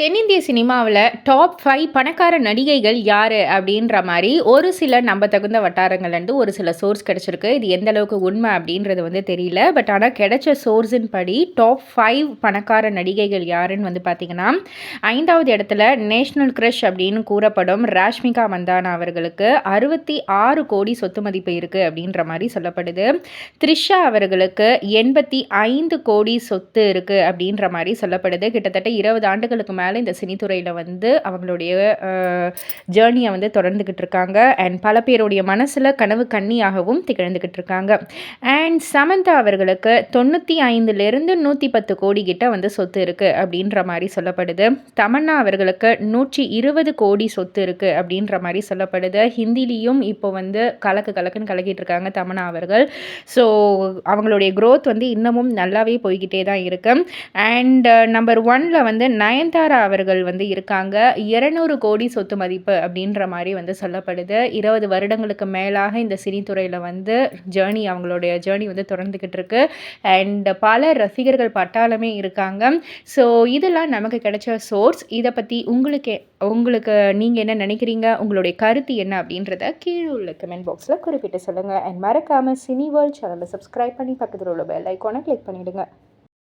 தென்னிந்திய சினிமாவில் top five பணக்கார நடிகைகள் யார் அப்படின்ற மாதிரி ஒரு சில நம்ப தகுந்த வட்டாரங்கள்லேருந்து ஒரு சில சோர்ஸ் கிடச்சிருக்கு. இது எந்த அளவுக்கு உண்மை அப்படின்றது வந்து தெரியல. பட் ஆனால் கிடைச்ச சோர்ஸின் படி டாப் ஃபைவ் பணக்கார நடிகைகள் யாருன்னு வந்து பார்த்திங்கன்னா ஐந்தாவது இடத்துல நேஷ்னல் க்ரஷ் அப்படின்னு கூறப்படும் ராஷ்மிகா மந்தானா அவர்களுக்கு அறுபத்தி ஆறு கோடி சொத்து மதிப்பு இருக்குது அப்படின்ற மாதிரி சொல்லப்படுது. த்ரிஷா அவர்களுக்கு எண்பத்தி ஐந்து கோடி சொத்து இருக்குது அப்படின்ற மாதிரி சொல்லப்படுது. கிட்டத்தட்ட இருபது ஆண்டுகளுக்கு மேலே மேலே இந்த சினித்துறையில் வந்து அவங்களுடைய ஜேர்னியை வந்து தொடர்ந்துக்கிட்டு இருக்காங்க. அண்ட் பல பேருடைய மனசில் கனவு கண்ணியாகவும் திகழ்ந்துக்கிட்டு இருக்காங்க. அண்ட் சமந்தா அவர்களுக்கு தொண்ணூற்றி ஐந்துலேருந்து நூற்றி பத்து கோடி கிட்ட வந்து சொத்து இருக்குது அப்படின்ற மாதிரி சொல்லப்படுது. தமன்னா அவர்களுக்கு நூற்றி இருபது கோடி சொத்து இருக்குது அப்படின்ற மாதிரி சொல்லப்படுது. ஹிந்திலையும் இப்போ வந்து கலக்கு கலக்குன்னு கலக்கிட்டு இருக்காங்க தமன்னா அவர்கள். ஸோ அவங்களுடைய க்ரோத் வந்து இன்னமும் நல்லாவே போய்கிட்டே தான் இருக்குது அண்ட் நம்பர் ஒனில் வந்து நயன்தாரா அவர்கள் வந்து இருக்காங்க. இருநூறு கோடி சொத்து மதிப்பு அப்படின்ற மாதிரி வந்து சொல்லப்படுது. இருபது வருடங்களுக்கு மேலாக இந்த சினித்துறையில் வந்து ஜேர்னி அவங்களுடைய ஜேர்னி வந்து தொடர்ந்துக்கிட்டு இருக்கு. அண்ட் பல ரசிகர்கள் பட்டாளமே இருக்காங்க. ஸோ இதெல்லாம் நமக்கு கிடைச்ச சோர்ஸ் இதை பற்றி உங்களுக்கு உங்களுக்கு நீங்கள் என்ன நினைக்கிறீங்க? உங்களுடைய கருத்து என்ன அப்படின்றத கீழே உள்ள கமெண்ட் பாக்ஸில் குறிப்பிட்டு சொல்லுங்கள் அண்ட் மறக்காமல் சினி வேர்ல்ட் சேனலை சப்ஸ்கிரைப் பண்ணி பக்கத்தில் உள்ள பெல் ஐக்கானை கிளிக் பண்ணிவிடுங்க